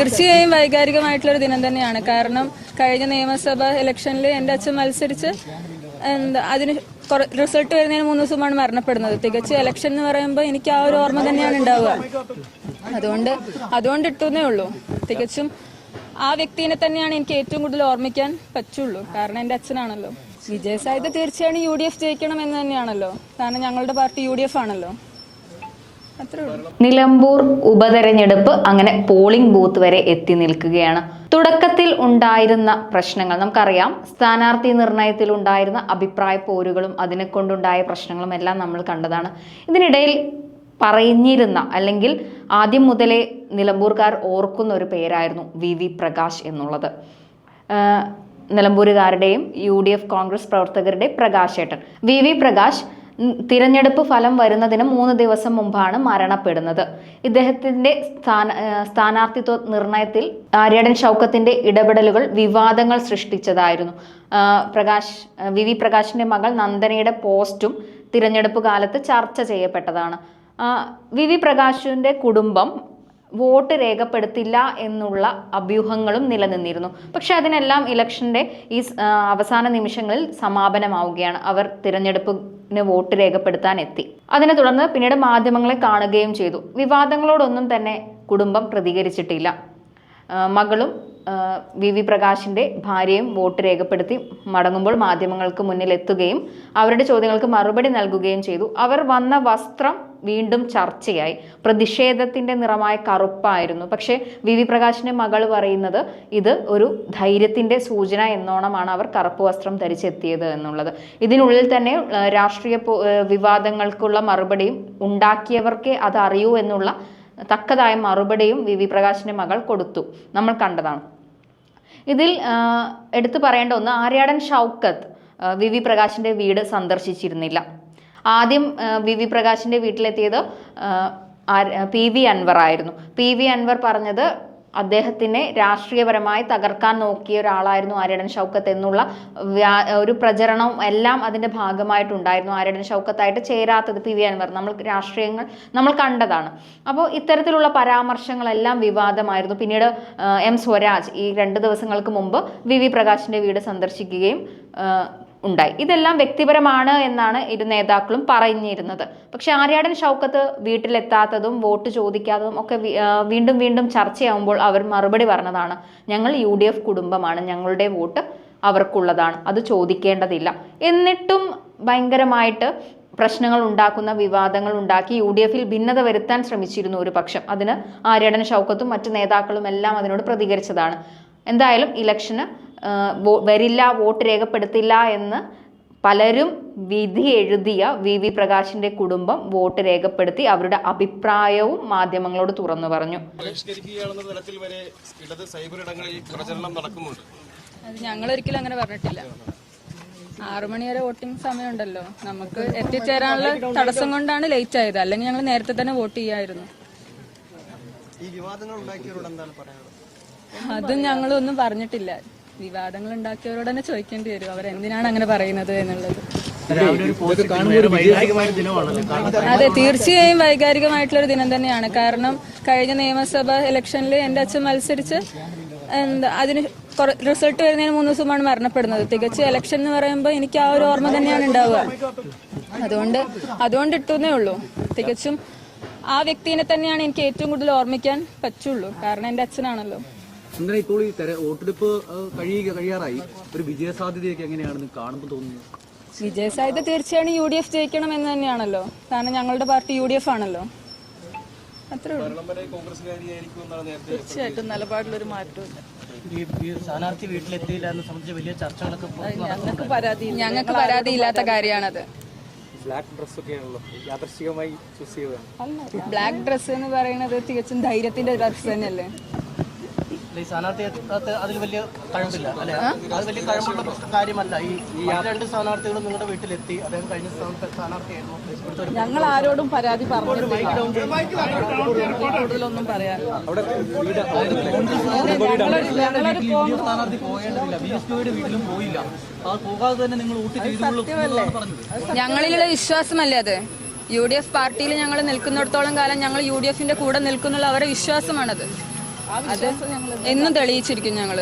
തീർച്ചയായും വൈകാരികമായിട്ടുള്ള ഒരു ദിനം തന്നെയാണ്. കാരണം കഴിഞ്ഞ നിയമസഭ ഇലക്ഷനിൽ എന്റെ അച്ഛൻ മത്സരിച്ച് എന്താ അതിന് റിസൾട്ട് വരുന്നതിന് മൂന്ന് ദിവസമാണ് മരണപ്പെടുന്നത്. തികച്ച് ഇലക്ഷൻ എന്ന് പറയുമ്പോൾ എനിക്ക് ആ ഒരു ഓർമ്മ തന്നെയാണ് ഉണ്ടാവുക. അതുകൊണ്ട് അതുകൊണ്ട് ഇട്ടുന്നേ ഉള്ളൂ. തികച്ചും ആ വ്യക്തിനെ തന്നെയാണ് എനിക്ക് ഏറ്റവും കൂടുതൽ ഓർമ്മിക്കാൻ പറ്റുള്ളൂ. കാരണം എന്റെ അച്ഛനാണല്ലോ. വിജയസാധ്യത തീർച്ചയായും യു ഡി എഫ് ജയിക്കണം എന്ന് തന്നെയാണല്ലോ. കാരണം ഞങ്ങളുടെ പാർട്ടി യു ഡി എഫ് ആണല്ലോ. നിലമ്പൂർ ഉപതെരഞ്ഞെടുപ്പ് അങ്ങനെ പോളിംഗ് ബൂത്ത് വരെ എത്തി നിൽക്കുകയാണ്. തുടക്കത്തിൽ ഉണ്ടായിരുന്ന പ്രശ്നങ്ങൾ നമുക്കറിയാം. സ്ഥാനാർത്ഥി നിർണയത്തിൽ ഉണ്ടായിരുന്ന അഭിപ്രായ പോരുകളും അതിനെ കൊണ്ടുണ്ടായ പ്രശ്നങ്ങളും എല്ലാം നമ്മൾ കണ്ടതാണ്. ഇതിനിടയിൽ പറഞ്ഞിരുന്ന അല്ലെങ്കിൽ ആദ്യം മുതലേ നിലമ്പൂർക്കാർ ഓർക്കുന്ന ഒരു പേരായിരുന്നു വി വി പ്രകാശ് എന്നുള്ളത്. നിലമ്പൂരുകാരുടെയും യു ഡി എഫ് കോൺഗ്രസ് പ്രവർത്തകരുടെയും പ്രകാശേട്ടൻ. വി വി പ്രകാശ് തിരഞ്ഞെടുപ്പ് ഫലം വരുന്നതിന് മൂന്ന് ദിവസം മുമ്പാണ് മരണപ്പെടുന്നത്. ഇദ്ദേഹത്തിന്റെ സ്ഥാന സ്ഥാനാർത്ഥിത്വ നിർണയത്തിൽ ആര്യടൻ ഷൗക്കത്തിന്റെ ഇടപെടലുകൾ വിവാദങ്ങൾ സൃഷ്ടിച്ചതായിരുന്നു. പ്രകാശ് വി വി പ്രകാശിന്റെ മകൾ നന്ദനയുടെ പോസ്റ്റും തിരഞ്ഞെടുപ്പ് കാലത്ത് ചർച്ച ചെയ്യപ്പെട്ടതാണ്. വി വി പ്രകാശിന്റെ കുടുംബം വോട്ട് രേഖപ്പെടുത്തില്ല എന്നുള്ള അഭ്യൂഹങ്ങളും നിലനിന്നിരുന്നു. പക്ഷെ അതിനെല്ലാം ഇലക്ഷന്റെ ഈ അവസാന നിമിഷങ്ങളിൽ സമാപനമാവുകയാണ്. അവർ തിരഞ്ഞെടുപ്പിന് വോട്ട് രേഖപ്പെടുത്താൻ എത്തി. അതിനെ തുടർന്ന് പിന്നീട് മാധ്യമങ്ങളെ കാണുകയും ചെയ്തു. വിവാദങ്ങളോടൊന്നും തന്നെ കുടുംബം പ്രതികരിച്ചിട്ടില്ല. മകളും വി വി പ്രകാശിന്റെ ഭാര്യയും വോട്ട് രേഖപ്പെടുത്തി മടങ്ങുമ്പോൾ മാധ്യമങ്ങൾക്ക് മുന്നിൽ എത്തുകയും അവരുടെ ചോദ്യങ്ങൾക്ക് മറുപടി നൽകുകയും ചെയ്തു. അവർ വന്ന വസ്ത്രം വീണ്ടും ചർച്ചയായി. പ്രതിഷേധത്തിന്റെ നിറമായ കറുപ്പായിരുന്നു. പക്ഷേ വി വി പ്രകാശിന്റെ മകൾ പറയുന്നത് ഇത് ഒരു ധൈര്യത്തിന്റെ സൂചന എന്നോണമാണ് അവർ കറുപ്പ് വസ്ത്രം ധരിച്ചെത്തിയത് എന്നുള്ളത്. ഇതിനുള്ളിൽ തന്നെ രാഷ്ട്രീയ വിവാദങ്ങൾക്കുള്ള മറുപടിയും ഉണ്ടാക്കിയവർക്കേ അത് അറിയൂ എന്നുള്ള തക്കതായ മറുപടിയും വി വി പ്രകാശിന്റെ മകൾ കൊടുത്തു. നമ്മൾ കണ്ടതാണ്. ഇതിൽ എടുത്തു പറയേണ്ട ഒന്ന് ആര്യാടൻ ഷൗക്കത്ത് വി വി പ്രകാശിന്റെ വീട് സന്ദർശിച്ചിരുന്നില്ല. ആദ്യം വി വി പ്രകാശിന്റെ വീട്ടിലെത്തിയത് പി വി അൻവർ ആയിരുന്നു. പി വി അൻവർ പറഞ്ഞത് അദ്ദേഹത്തിനെ രാഷ്ട്രീയപരമായി തകർക്കാൻ നോക്കിയ ഒരാളായിരുന്നു ആര്യടൻ ഷൗക്കത്ത് എന്നുള്ള ഒരു പ്രചരണം എല്ലാം അതിന്റെ ഭാഗമായിട്ടുണ്ടായിരുന്നു ആര്യടൻ ഷൗക്കത്തായിട്ട് ചേരാത്തത് പി വി അൻവർ. നമ്മൾ രാഷ്ട്രീയങ്ങൾ നമ്മൾ കണ്ടതാണ്. അപ്പോൾ ഇത്തരത്തിലുള്ള പരാമർശങ്ങളെല്ലാം വിവാദമായിരുന്നു. പിന്നീട് എം സ്വരാജ് ഈ രണ്ട് ദിവസങ്ങൾക്ക് മുമ്പ് വി വി വീട് സന്ദർശിക്കുകയും ഉണ്ടായി. ഇതെല്ലാം വ്യക്തിപരമാണ് എന്നാണ് ഇരു നേതാക്കളും പറഞ്ഞിരുന്നത്. പക്ഷെ ആര്യാടൻ ഷൗക്കത്ത് വീട്ടിലെത്താത്തതും വോട്ട് ചോദിക്കാത്തതും ഒക്കെ വീണ്ടും വീണ്ടും ചർച്ചയാവുമ്പോൾ അവർ മറുപടി പറഞ്ഞതാണ് ഞങ്ങൾ യു കുടുംബമാണ് ഞങ്ങളുടെ വോട്ട് അവർക്കുള്ളതാണ് അത് ചോദിക്കേണ്ടതില്ല. എന്നിട്ടും ഭയങ്കരമായിട്ട് പ്രശ്നങ്ങൾ ഉണ്ടാക്കുന്ന വിവാദങ്ങൾ ഉണ്ടാക്കി യു ഡി എഫിൽ ഭിന്നത വരുത്താൻ ശ്രമിച്ചിരുന്നു ഒരു പക്ഷം. അതിന് ആര്യാടൻ ഷൗക്കത്തും മറ്റു നേതാക്കളും എല്ലാം അതിനോട് പ്രതികരിച്ചതാണ്. എന്തായാലും ഇലക്ഷന് വരില്ല വോട്ട് രേഖപ്പെടുത്തില്ല എന്ന് പലരും വിധി എഴുതിയ വി വി പ്രകാശിന്റെ കുടുംബം വോട്ട് രേഖപ്പെടുത്തി അവരുടെ അഭിപ്രായവും മാധ്യമങ്ങളോട് തുറന്നു പറഞ്ഞു. ബഹിഷ്കരിക്കുകയാണെന്ന തലത്തിൽ വരെ ഇടത് സൈബർ ഇടങ്ങളിൽ പ്രചരണം നടക്കുന്നുണ്ട്. അത് ഞങ്ങൾ ഒരിക്കലും അങ്ങനെ പറഞ്ഞിട്ടില്ല. ആറു മണി വരെ വോട്ടിംഗ് സമയമുണ്ടല്ലോ. നമുക്ക് എത്തിച്ചേരാനുള്ള തടസ്സം കൊണ്ടാണ് ലേറ്റ് ആയത്. അല്ലെങ്കിൽ ഞങ്ങൾ നേരത്തെ തന്നെ വോട്ട് ചെയ്യായിരുന്നു. അതും ഞങ്ങളൊന്നും പറഞ്ഞിട്ടില്ല. വിവാദങ്ങൾ ഉണ്ടാക്കിയവരോട് തന്നെ ചോദിക്കേണ്ടി വരും. അവർ എന്തിനാണ് അങ്ങനെ പറയുന്നത് എന്നുള്ളത്. അതെ തീർച്ചയായും വൈകാരികമായിട്ടുള്ള ഒരു ദിനം തന്നെയാണ്. കാരണം കഴിഞ്ഞ നിയമസഭ ഇലക്ഷനിൽ എന്റെ അച്ഛൻ മത്സരിച്ച് എന്താ അതിന് റിസൾട്ട് വരുന്നതിന് മൂന്ന് ദിവസമാണ് മരണപ്പെടുന്നത്. തികച്ച് ഇലക്ഷൻ എന്ന് പറയുമ്പോൾ എനിക്ക് ആ ഒരു ഓർമ്മ തന്നെയാണ് ഉണ്ടാവുക. അതുകൊണ്ട് അതുകൊണ്ട് ഇട്ടുന്നേ ഉള്ളൂ. തികച്ചും ആ വ്യക്തിനെ തന്നെയാണ് എനിക്ക് ഏറ്റവും കൂടുതൽ ഓർമ്മിക്കാൻ പറ്റുള്ളൂ. കാരണം എന്റെ അച്ഛനാണല്ലോ. സുന്ദര ഇപ്പോൾ ഈ തെര വോട്ടെടുപ്പ് കഴിയുക കഴിയാറായി. ഒരു വിജയ സാധ്യതയൊക്കെ എങ്ങനെയാണെന്ന് കാണുമ്പോൾ തോന്നുന്നത് വിജയസാധ്യത തീർച്ചയായും യു ഡി എഫ് ജയിക്കണം എന്ന് തന്നെയാണല്ലോ. കാരണം ഞങ്ങളുടെ പാർട്ടി യു ഡി എഫ് ആണല്ലോ. അത്രേ ഉള്ളൂ. തീർച്ചയായിട്ടും നിലപാടിലൊരു മാറ്റമില്ല സ്ഥാനാർത്ഥി വീട്ടിലെത്തിയില്ല എന്ന് സംബന്ധിച്ച് വലിയ ചർച്ചകളൊക്കെ ഞങ്ങൾക്ക് പരാതി ഞങ്ങൾക്ക് പരാതി ഇല്ലാത്ത കാര്യമാണത്. ബ്ലാക്ക് ഡ്രസ്സൊക്കെയാണല്ലോ യാദർശികമായി ചൂസ് ചെയ്തതാണ്. ബ്ലാക്ക് ഡ്രസ്സ് എന്ന് പറയുന്നത് തികച്ചും ധൈര്യത്തിന്റെ ഡ്രസ്സ് തന്നെയല്ലേ? ഈ സ്ഥാനാർത്ഥി അതിൽ വലിയ കഴമ്പില്ല അല്ലെ? അത് വലിയ കഴമ്പുള്ള കാര്യമല്ല. ഈ രണ്ട് സ്ഥാനാർത്ഥികളും നിങ്ങളുടെ വീട്ടിലെത്തി അദ്ദേഹം കഴിഞ്ഞ സ്ഥാന- സ്ഥാനാർത്ഥിയായിരുന്നു. ഞങ്ങൾ ആരോടും പരാതി കൂടുതലൊന്നും പറയാൻ ഞങ്ങളിലുള്ള വിശ്വാസമല്ലേ അത്? യു ഡി എഫ് പാർട്ടിയിൽ ഞങ്ങൾ നിൽക്കുന്നിടത്തോളം കാലം ഞങ്ങൾ യു ഡി എഫിന്റെ കൂടെ നിൽക്കുന്നുള്ള അവരുടെ വിശ്വാസമാണത്. എന്നും തെളിയിച്ചിരിക്കും ഞങ്ങൾ.